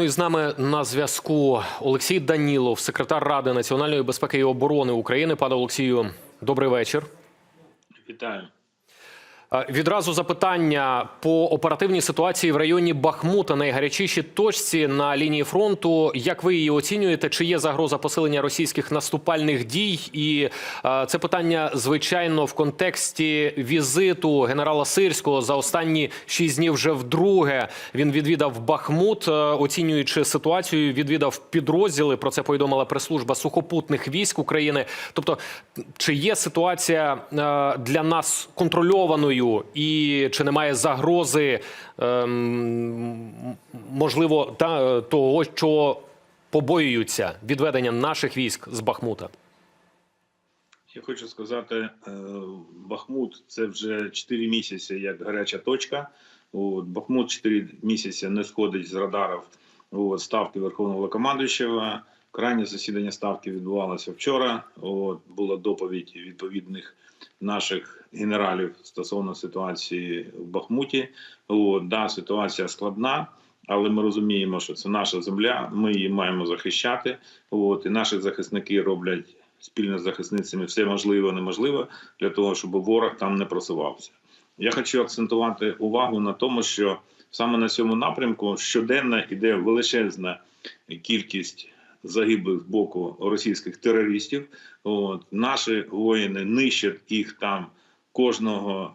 Ну і з нами на зв'язку Олексій Данілов, секретар Ради національної безпеки і оборони України. Пане Олексію, добрий вечір. Вітаю. Е, Відразу запитання по оперативній ситуації в районі Бахмута, найгарячішій точці на лінії фронту. Як ви її оцінюєте? Чи є загроза посилення російських наступальних дій? І е, це питання, звичайно, в контексті візиту генерала Сирського за останні шість днів вже вдруге. Він відвідав Бахмут, е, оцінюючи ситуацію, відвідав підрозділи. Про це повідомила прес-служба сухопутних військ України. Тобто, чи є ситуація для нас контрольованою, і чи немає загрози, ем, можливо, та е, того, що побоюються відведення наших військ з Бахмута? Я хочу сказати, е, Бахмут це вже 4 місяці як гаряча точка. От, Бахмут 4 місяці не сходить з радарів от, ставки Верховного Головнокомандуючого. Крайнє засідання ставки відбувалося вчора. От, була доповідь відповідних наших генералів стосовно ситуації в Бахмуті. От, да, ситуація складна. Але ми розуміємо, що це наша земля, ми її маємо захищати. От і наші захисники роблять спільно з захисницями все можливе неможливе для того, щоб ворог там не просувався. Я хочу акцентувати увагу на тому, що саме на цьому напрямку щоденно йде величезна кількість загиблих з боку російських терористів. От наші воїни нищать їх там кожного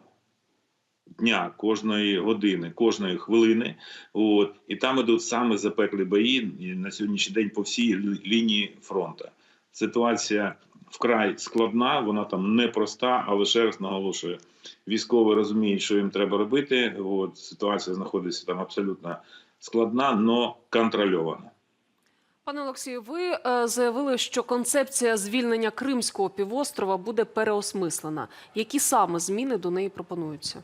дня, кожної години, кожної хвилини. От і там ідуть саме запеклі бої на сьогоднішній день по всій лінії фронту. Ситуація вкрай складна, вона там непроста, але ще раз наголошую, військові розуміють, що їм треба робити. От ситуація знаходиться там абсолютно складна, але контрольована. Пане Олексію, ви е, заявили, що концепція звільнення Кримського півострова буде переосмислена. Які саме зміни до неї пропонуються?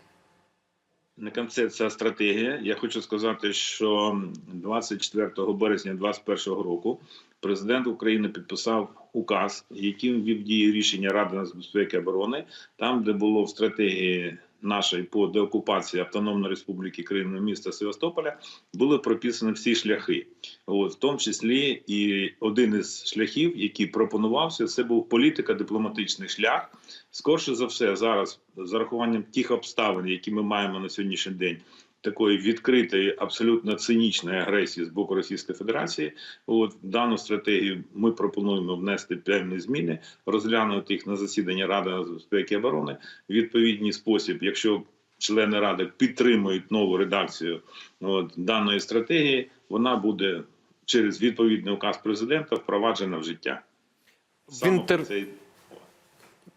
Не концепція, а стратегія. Я хочу сказати, що 24 березня 2021 року президент України підписав указ, яким ввів дії рішення Ради нацбезпеки і оборони, там, де було в стратегії нашої по деокупації Автономної Республіки Крим міста Севастополя, були прописані всі шляхи. От, в тому числі і один із шляхів, який пропонувався, це був політико-дипломатичний шлях. Скорше за все, зараз з урахуванням тих обставин, які ми маємо на сьогоднішній день, такої відкритої, абсолютно цинічної агресії з боку Російської Федерації, от в дану стратегію ми пропонуємо внести певні зміни, розглянути їх на засіданні Ради безпеки і оборони в відповідний спосіб, якщо члени ради підтримують нову редакцію от, даної стратегії, вона буде через відповідний указ президента впроваджена в життя. Саме Він тер- про це й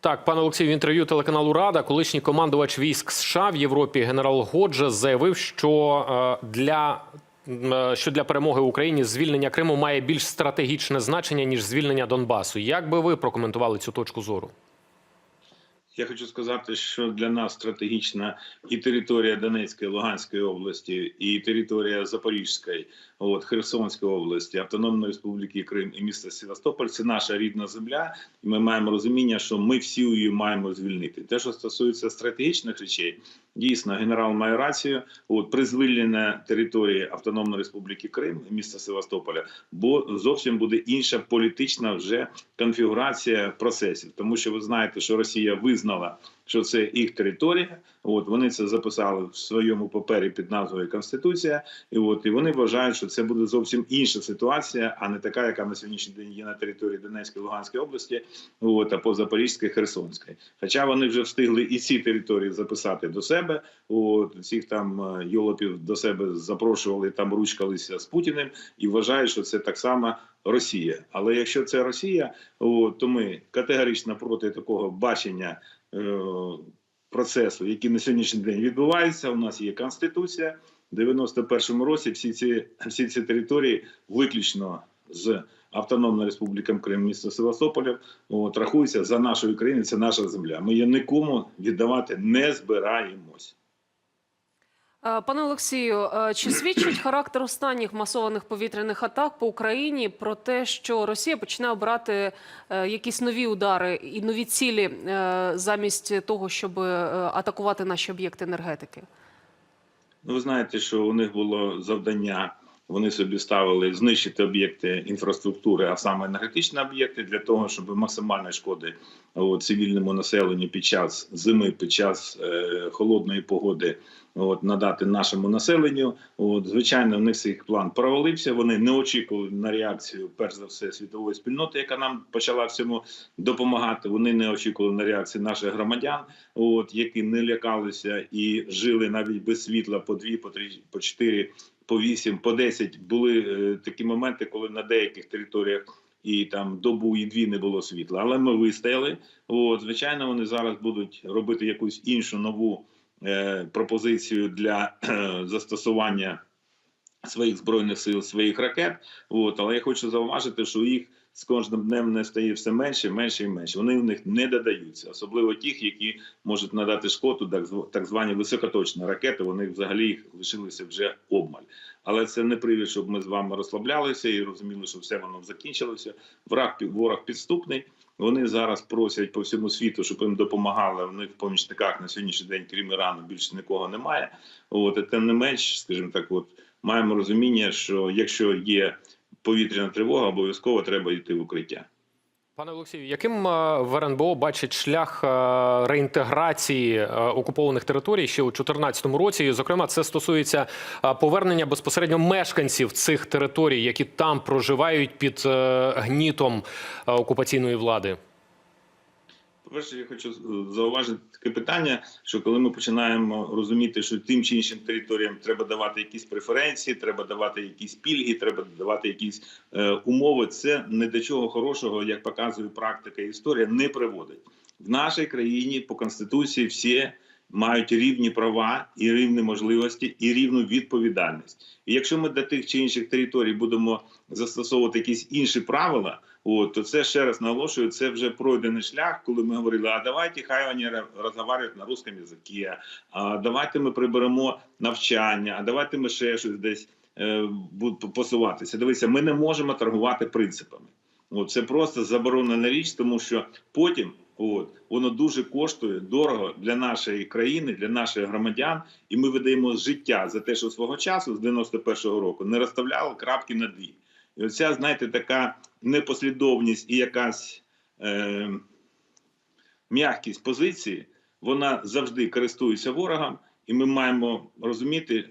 Так, пане Олексій, в інтерв'ю телеканалу Рада, колишній командувач військ США в Європі генерал Годжес заявив, що е, для е, що для перемоги Україні звільнення Криму має більш стратегічне значення ніж звільнення Донбасу. Як би ви прокоментували цю точку зору? Я хочу сказати, що для нас стратегічна і територія Донецької, Луганської області, і територія Запорізької, от Херсонської області, Автономної Республіки Крим і міста Севастополь це наша рідна земля, ми маємо розуміння, що ми всі її маємо звільнити. Те, що стосується стратегічних речей, дійсно генерал має рацію. От при звільненні території Автономної Республіки Крим міста Севастополя, бо зовсім буде інша політична вже конфігурація процесів, тому що ви знаєте, що Росія визнала, що це їх територія. От вони це записали в своєму папері під назвою Конституція, і от і вони вважають, що це буде зовсім інша ситуація, а не така, яка на сьогоднішній день є на території Донецької Луганської області, от або Запорізької Херсонської. Хоча вони вже встигли і ці території записати до себе. От всіх там е, йолопів до себе запрошували там ручкалися з Путіним і вважають, що це так само Росія. Але якщо це Росія, то ми категорично проти такого бачення. Е, Процесу, який на сьогоднішній день відбувається, у нас є конституція. В 91-му році всі ці всі ці території виключно з Автономна Республіки Крим, місто Севастополя, от рахуються за нашою країною. Це наша земля. Ми її нікому віддавати не збираємось. Е, Пане Олексію, е, чи свідчить характер останніх масованих повітряних атак по Україні про те, що Росія починає обирати е, якісь нові удари і нові цілі замість того, щоб атакувати наші об'єкти енергетики? Ну, ви знаєте, що у них було завдання вони собі ставили знищити об'єкти інфраструктури, а саме енергетичні об'єкти, для того, щоб максимальної шкоди цивільному населенню під час зими, під час е, холодної погоди от, надати нашому населенню. От, звичайно, в них цей план провалився. Вони не очікували на реакцію, перш за все, світової спільноти, яка нам почала в цьому допомагати. Вони не очікували на реакцію наших громадян, от які не лякалися і жили навіть без світла по дві, по три, по чотири, по вісім, по десять. Були е, такі моменти, коли на деяких територіях. І там добу і дві не було світла, але ми вистояли. От звичайно, вони зараз будуть робити якусь іншу нову пропозицію для е, застосування своїх збройних сил, своїх ракет. От, але я хочу зауважити, що їх з кожним днем не стає все менше, менше і менше. Вони в них не додаються, особливо тих, які можуть надати шкоду, так, зв- так звані високоточні ракети. Вони взагалі їх лишилися вже обмаль. Але це не привід, щоб ми з вами розслаблялися і розуміли, що все воно закінчилося. Враг ворог підступний. Вони зараз просять по всьому світу, щоб їм допомагали. В них в помічниках на сьогоднішній день, крім Ірану, більше нікого немає. От і тим не менш, скажімо так, от маємо розуміння, що якщо є повітряна тривога, обов'язково треба йти в укриття. Пане Олексію, яким е, в РНБО бачить шлях е, реінтеграції е, окупованих територій ще у 2014 році? Зокрема, це стосується повернення безпосередньо мешканців цих територій, які там проживають під гнітом окупаційної влади. По-перше, я хочу зауважити таке питання, що коли ми починаємо розуміти, що тим чи іншим територіям треба давати якісь преференції, треба давати якісь пільги, треба давати якісь е, умови, це не до чого хорошого, як показує практика і історія, не приводить. В нашій країні по конституції всі мають рівні права і рівні можливості, і рівну відповідальність. І якщо ми до тих чи інших територій будемо застосовувати якісь інші правила, От, то це ще раз наголошую, це вже пройдений шлях, коли ми говорили, а давайте хай вони розмовляють на русском язикі, а давайте ми приберемо навчання, а давайте ми ще щось десь е, посуватися. Дивіться, ми не можемо торгувати принципами. От, це просто заборонена річ, тому що потім от, воно дуже коштує дорого для нашої країни, для наших громадян, і ми видаємо життя за те, що свого часу з 91-го року не розставляли крапки на дві. І оця, знаєте, така непослідовність і якась е, м'якість позиції, вона завжди користується ворогом, і ми маємо розуміти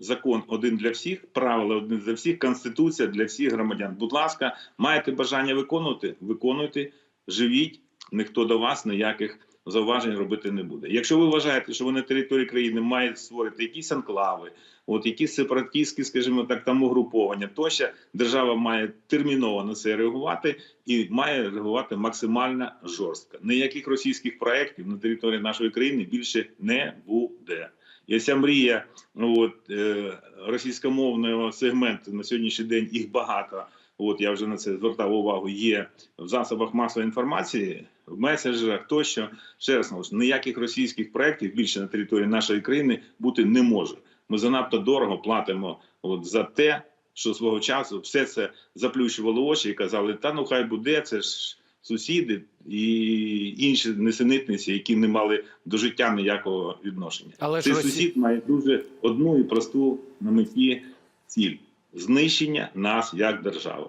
закон один для всіх, правила один для всіх, конституція для всіх громадян. Будь ласка, маєте бажання виконувати, виконуйте, живіть, ніхто до вас ніяких зауважень робити не буде. Якщо ви вважаєте, що вони на території країни мають створити якісь анклави, от якісь сепаратистські, скажімо так, там угруповання, тощо держава має терміново на це реагувати і має реагувати максимально жорстко. Ніяких російських проєктів на території нашої країни більше не буде. І ця мрія от, е, російськомовного сегменту на сьогоднішній день їх багато. От я вже на це звертав увагу. Є в засобах масової інформації, в месенджерах тощо. Ще раз наголошую, ніяких російських проєктів більше на території нашої країни бути не може. Ми занадто дорого платимо от за те, що свого часу все це заплющувало очі і казали: та ну хай буде, це ж сусіди і інші несенітниці, які не мали до життя ніякого відношення. Але Цей Росі- сусід має дуже одну і просту на меті ціль знищення нас як держави.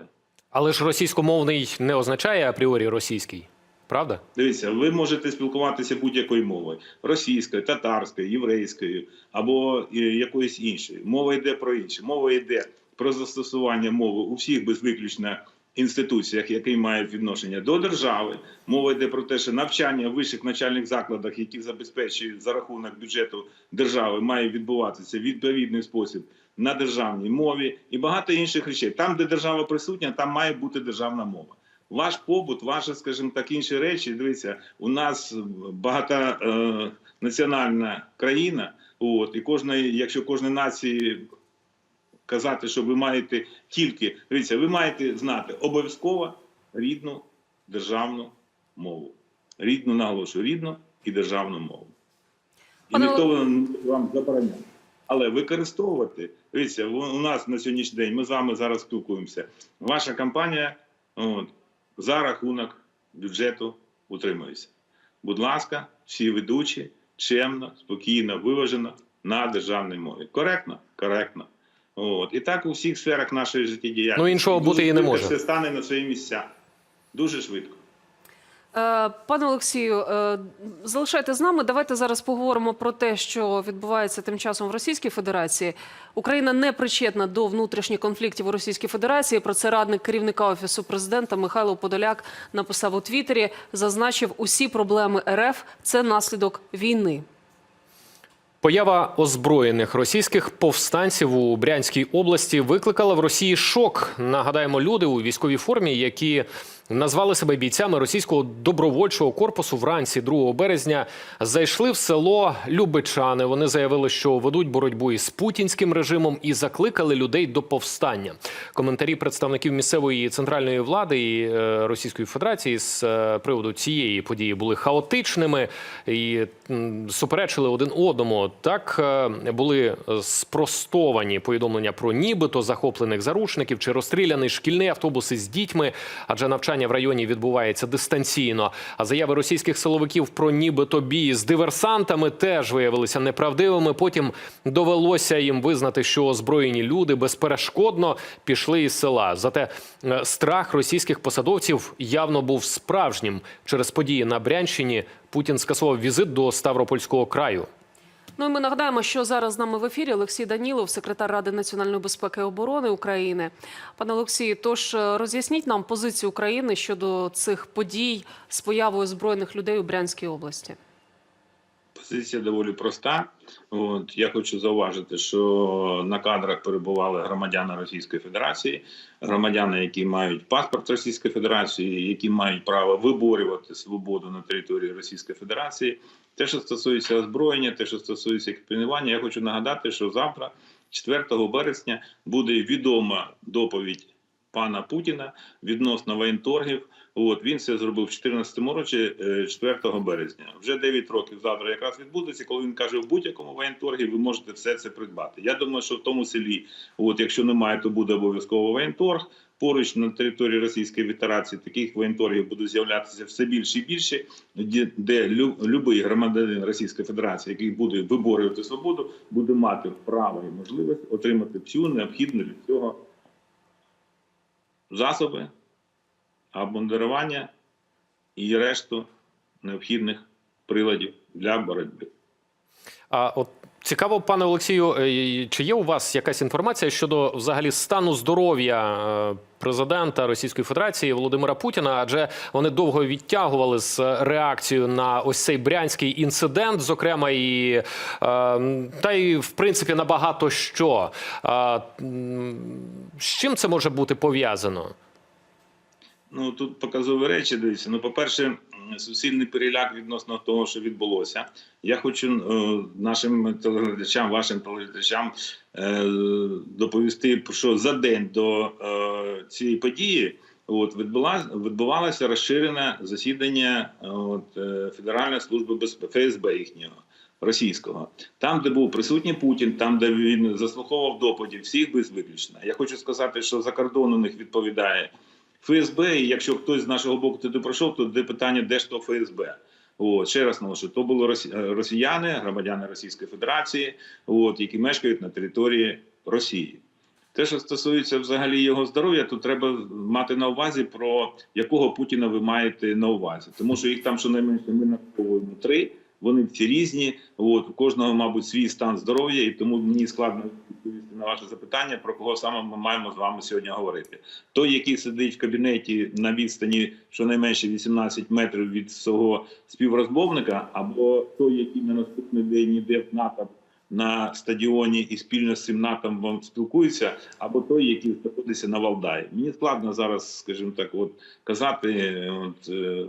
Але ж російськомовний не означає апріорі російський, правда? Дивіться, ви можете спілкуватися будь-якою мовою: російською, татарською, єврейською або е, якоюсь іншою. Мова йде про інше. Мова йде про застосування мови у всіх без виключення інституціях, які мають відношення до держави. Мова йде про те, що навчання в вищих навчальних закладах, які забезпечують за рахунок бюджету держави, має відбуватися відповідний спосіб на державній мові і багато інших речей. Там, де держава присутня, там має бути державна мова. Ваш побут, ваші, скажімо так, інші речі. Дивіться, у нас багата е, національна країна. От і кожна, якщо кожна нації казати, що ви маєте тільки дивіться, ви маєте знати обов'язково рідну державну мову. Рідну наголошую, рідну і державну мову. І Пане ніхто вам- забороняє. Але використовувати, дивіться, у нас на сьогоднішній день ми з вами зараз спілкуємося. Ваша компанія от, за рахунок бюджету утримуюся. Будь ласка, всі ведучі, чемно, спокійно, виважено на державній мові. Коректно? Коректно. От. І так у всіх сферах нашої життєдіяльності. Ну, іншого бути і не може. Все стане на свої місця. Дуже швидко. Е, Пане Олексію, е, залишайте з нами. Давайте зараз поговоримо про те, що відбувається тим часом в Російській Федерації. Україна не причетна до внутрішніх конфліктів у Російській Федерації. Про це радник керівника офісу президента Михайло Подоляк написав у Твіттері. Зазначив, усі проблеми РФ – це наслідок війни. Поява озброєних російських повстанців у Брянській області викликала в Росії шок. Нагадаємо, люди у військовій формі, які назвали себе бійцями російського добровольчого корпусу вранці 2 березня, зайшли в село Любичани. Вони заявили, що ведуть боротьбу із путінським режимом і закликали людей до повстання. Коментарі представників місцевої центральної влади і е, Російської Федерації з е, приводу цієї події були хаотичними і суперечили один одному. Так е, були спростовані повідомлення про нібито захоплених заручників чи розстріляний шкільний автобус із дітьми, адже навчання в районі відбувається дистанційно. А заяви російських силовиків про нібито бій з диверсантами теж виявилися неправдивими. Потім довелося їм визнати, що озброєні люди безперешкодно пішли із села. Зате е, страх російських посадовців явно був справжнім. Через події на Брянщині Путін скасував візит до Ставропольського краю. Ну і ми нагадаємо, що зараз з нами в ефірі Олексій Данілов, секретар Ради національної безпеки і оборони України. Пане Олексію, тож е, роз'ясніть нам позицію України щодо цих подій з появою збройних людей у Брянській області. Позиція доволі проста. От я хочу зауважити, що на кадрах перебували громадяни Російської Федерації, громадяни, які мають паспорт Російської Федерації, які мають право виборювати свободу на території Російської Федерації. Те, що стосується озброєння, те, що стосується екіпірування, я хочу нагадати, що завтра, 4 березня, буде відома доповідь пана Путіна відносно воєнторгів. От він це зробив в 2014 році, е, 4 березня. Вже 9 років завтра якраз відбудеться, коли він каже, в будь-якому воєнторгі ви можете все це придбати. Я думаю, що в тому селі, от якщо немає, то буде обов'язково воєнторг. Поруч на території Російської Федерації таких воєнторгів буде з'являтися все більше і більше, де, любий громадянин Російської Федерації, який буде виборювати свободу, буде мати право і можливість отримати всю необхідну для цього засоби, обмундирування і решту необхідних приладів для боротьби. А от цікаво, пане Олексію, е, чи є у вас якась інформація щодо взагалі стану здоров'я е, президента Російської Федерації Володимира Путіна? Адже вони довго відтягували з реакцією на ось цей брянський інцидент, зокрема, і е, та й в принципі на багато що. З чим це може бути пов'язано? Ну тут показові речі дивіться. Ну, по-перше, суцільний переляк відносно того, що відбулося. Я хочу е, нашим телеглядачам, вашим телеглядачам е, доповісти, що за день до е, цієї події. От відбула відбувалося розширене засідання от, е, Федеральної служби безпеки ФСБ їхнього російського, там, де був присутній Путін, там, де він заслуховував доповіді, всіх без виключення. Я хочу сказати, що за кордон у них відповідає ФСБ. І якщо хтось з нашого боку туди пройшов, то де питання, де ж то ФСБ. От ще раз наголошую, то були росіяни, громадяни Російської Федерації, от які мешкають на території Росії. Те, що стосується взагалі його здоров'я, то треба мати на увазі про якого Путіна ви маєте на увазі, тому що їх там щонайменше ми нараховуємо три. Вони всі різні. От у кожного, мабуть, свій стан здоров'я, і тому мені складно відповісти на ваше запитання, про кого саме ми маємо з вами сьогодні говорити. Той, який сидить в кабінеті на відстані щонайменше 18 метрів від свого співрозмовника, або той, який на наступний день йде в напад на стадіоні і спільно з цим нападом спілкується, або той, який знаходиться на Валдаї. Мені складно зараз, скажімо так, от казати, от, е,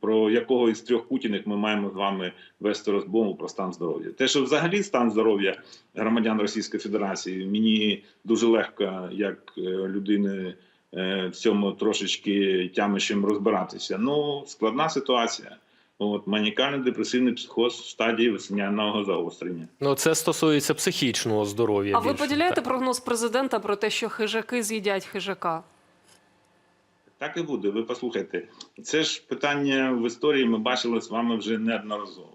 про якого із трьох путіних ми маємо з вами вести розмову про стан здоров'я. Те, що взагалі стан здоров'я громадян Російської Федерації, мені дуже легко, як е, людини е, в цьому трошечки тямищем розбиратися. Ну, складна ситуація. От манікальний депресивний психоз в стадії весняного загострення. Ну це стосується психічного здоров'я. А ви поділяєте Так. прогноз президента про те, що хижаки з'їдять хижака? Так і буде. Ви послухайте, це ж питання в історії. Ми бачили з вами вже неодноразово.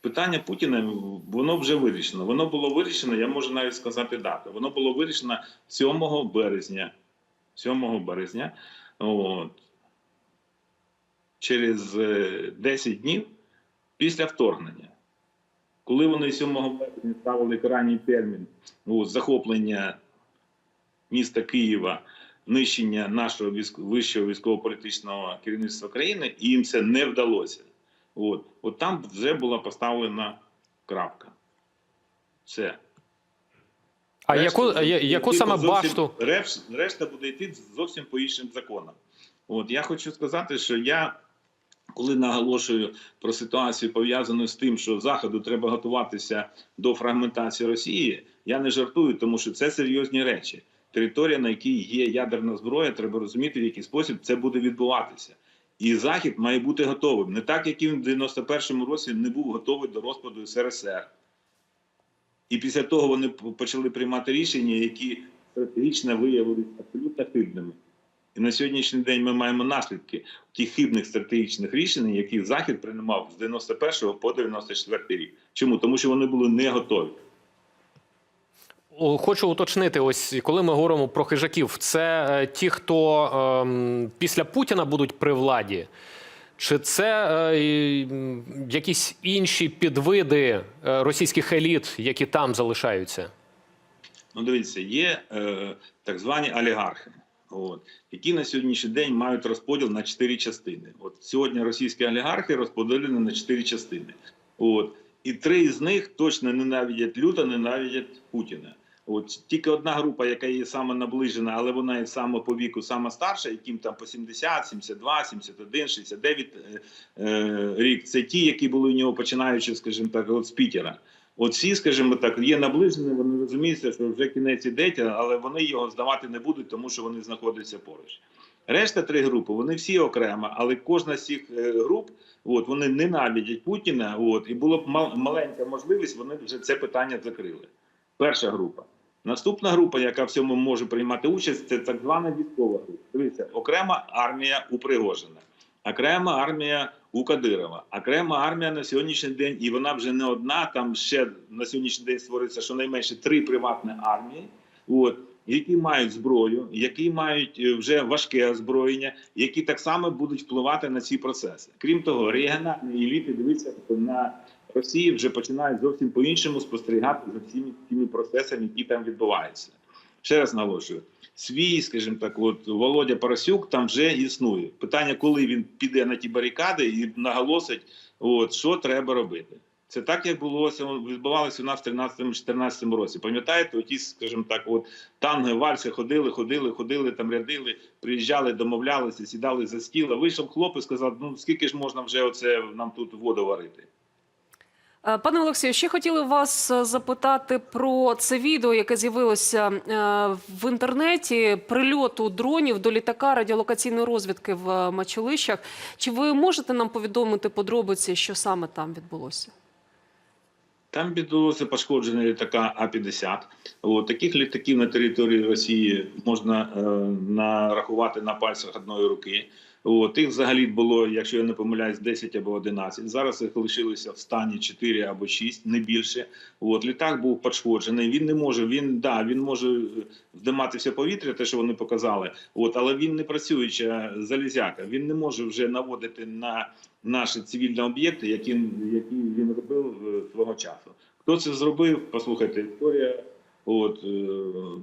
питання Путіна воно вже вирішено. Воно було вирішено, я можу навіть сказати дату. Воно було вирішено 7 березня. 7 березня. От, через е, 10 днів після вторгнення. Коли вони 7 березня ставили крайній термін от, захоплення міста Києва, нищення нашого вищого військово-політичного керівництва країни, і їм це не вдалося. От, от там вже була поставлена крапка. Все. А Решта яку, яку саме зовсім- башту? Решта буде йти зовсім по іншим законам. От я хочу сказати, що я, коли наголошую про ситуацію пов'язану з тим, що заходу треба готуватися до фрагментації Росії, я не жартую, тому що це серйозні речі. Територія, на якій є ядерна зброя, треба розуміти, в який спосіб це буде відбуватися. І захід має бути готовим. Не так, як він в 91-му році не був готовий до розпаду СРСР. І після того вони почали приймати рішення, які стратегічно виявилися абсолютно хибними. І на сьогоднішній день ми маємо наслідки тих хибних стратегічних рішень, які Захід приймав з 91 по 94 рік. Чому? Тому що вони були не готові. Хочу уточнити, ось коли ми говоримо про хижаків, це е, ті, хто ем, після Путіна будуть при владі, чи це е, якісь інші підвиди е, російських еліт, які там залишаються? Ну, дивіться, є е, так звані олігархи, от, які на сьогоднішній день мають розподіл на чотири частини. От сьогодні російські олігархи розподілені на чотири частини. От, і три з них точно ненавидять люто, ненавидять Путіна. От тільки одна група, яка є саме наближена, але вона і саме по віку, саме старша, яким там по 70, 72, 71, 69 е, рік. Це ті, які були у нього починаючи, скажімо так, от з Пітера. От ці, скажімо так, є наближені, вони розуміють, що вже кінець іде, але вони його здавати не будуть, тому що вони знаходяться поруч. Решта три групи, вони всі окремо, але кожна з цих е, груп, от, вони ненавидять Путіна. От, і була б мал- маленька можливість, вони вже це питання закрили. Перша група. Наступна група, яка в цьому може приймати участь, це так звана військова група. Дивіться, окрема армія у Пригожина, окрема армія у Кадирова, окрема армія на сьогоднішній день, і вона вже не одна. Там ще на сьогоднішній день створюється щонайменше три приватні армії, от, які мають зброю, які мають е, вже важке озброєння, які так само будуть впливати на ці процеси. Крім того, регіональні еліти дивіться на Росії вже починають зовсім по-іншому спостерігати за всіми тими процесами, які там відбуваються. Ще раз наголошую, свій, скажімо так, от Володя Парасюк там вже існує. Питання, коли він піде на ті барикади і наголосить, от що треба робити. Це так, як було відбувалося у нас в 13-14 році. Пам'ятаєте, оті, скажімо так, от танги, вальси ходили, ходили, ходили, там рядили, приїжджали, домовлялися, сідали за стіл. а Вийшов хлопець, сказав: ну скільки ж можна вже оце нам тут воду варити. Е, Пане Олексію, ще хотіли вас е, запитати про це відео, яке з'явилося е, в інтернеті прильоту дронів до літака радіолокаційної розвідки в Мачулищах. Чи ви можете нам повідомити подробиці, що саме там відбулося? Там відбулося пошкодження літака А-50. От, таких літаків на території Росії можна е, нарахувати на пальцях одної руки. От, їх взагалі було, якщо я не помиляюсь, 10 або 11. Зараз їх лишилося в стані 4 або 6, не більше. От, літак був пошкоджений. Він не може, він, да, він може здиматися в повітря, те, що вони показали, от, але він не працююча залізяка. Він не може вже наводити на наші цивільні об'єкти, які, які він робив е, свого часу. Хто це зробив? Послухайте, історія. От е,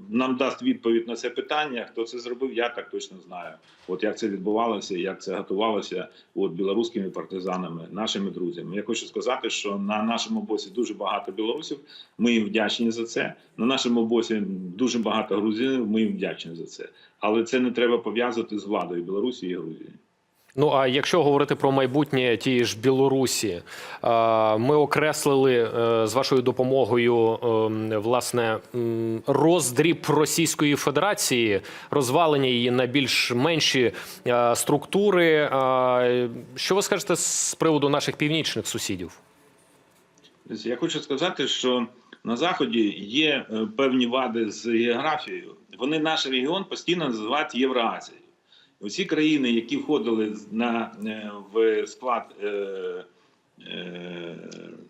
нам дасть відповідь на це питання. Хто це зробив, я так точно знаю. От як це відбувалося, як це готувалося от білоруськими партизанами, нашими друзями. Я хочу сказати, що на нашому боці дуже багато білорусів. Ми їм вдячні за це. На нашому боці дуже багато грузинів. Ми їм вдячні за це. Але це не треба пов'язувати з владою Білорусі і Грузії. Ну а якщо говорити про майбутнє тієї ж Білорусі, е, ми окреслили е, з вашою допомогою е, власне роздріб Російської Федерації, розвалення її на більш менші структури. Що ви скажете з приводу наших північних сусідів? Я хочу сказати, що на заході є певні вади з географією. Вони наш регіон постійно називають Євроазією. Усі країни, які входили на е, в склад е, е,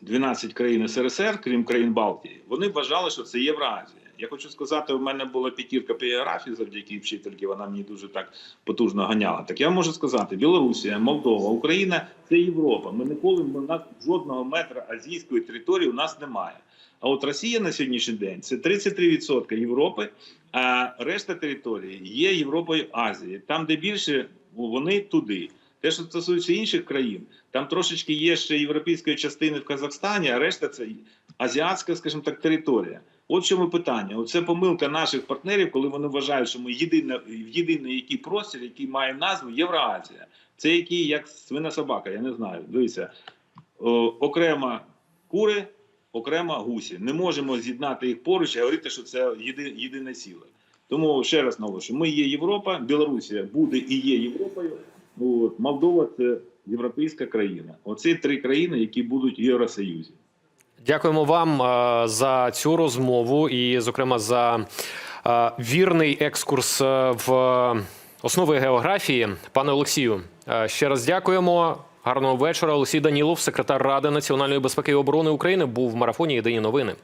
12 країн СРСР, крім країн Балтії, вони вважали, що це Євразія. Я хочу сказати, у мене була п'ятірка по географії завдяки вчительки, вона мені дуже так потужно ганяла. Так я можу сказати: Білорусія, Молдова, Україна це Європа. Ми ніколи у нас жодного метра азійської території у нас немає. А от Росія на сьогоднішній день це 33% Європи, а решта території є Європою Азії. Там, де більше, вони туди. Те, що стосується інших країн, там трошечки є ще європейської частини в Казахстані, а решта це азіатська, скажімо так, територія. От в чому питання. Оце помилка наших партнерів, коли вони вважають, що ми єдина, єдиний який простір, який має назву Євроазія. Це який як свина собака, я не знаю. Дивіться, окремо кури, окремо гусі. Не можемо з'єднати їх поруч і говорити, що це єди, єдине ціле. Тому ще раз наголошую, ми є Європа, Білорусія буде і є Європою. От, Молдова це європейська країна. Оці три країни, які будуть в Євросоюзі. Дякуємо вам е, за цю розмову і, зокрема, за е, вірний екскурс е, в основи географії. Пане Олексію, ще раз дякуємо. Гарного вечора. Олексій Данілов, секретар Ради національної безпеки і оборони України, був в марафоні Єдині новини.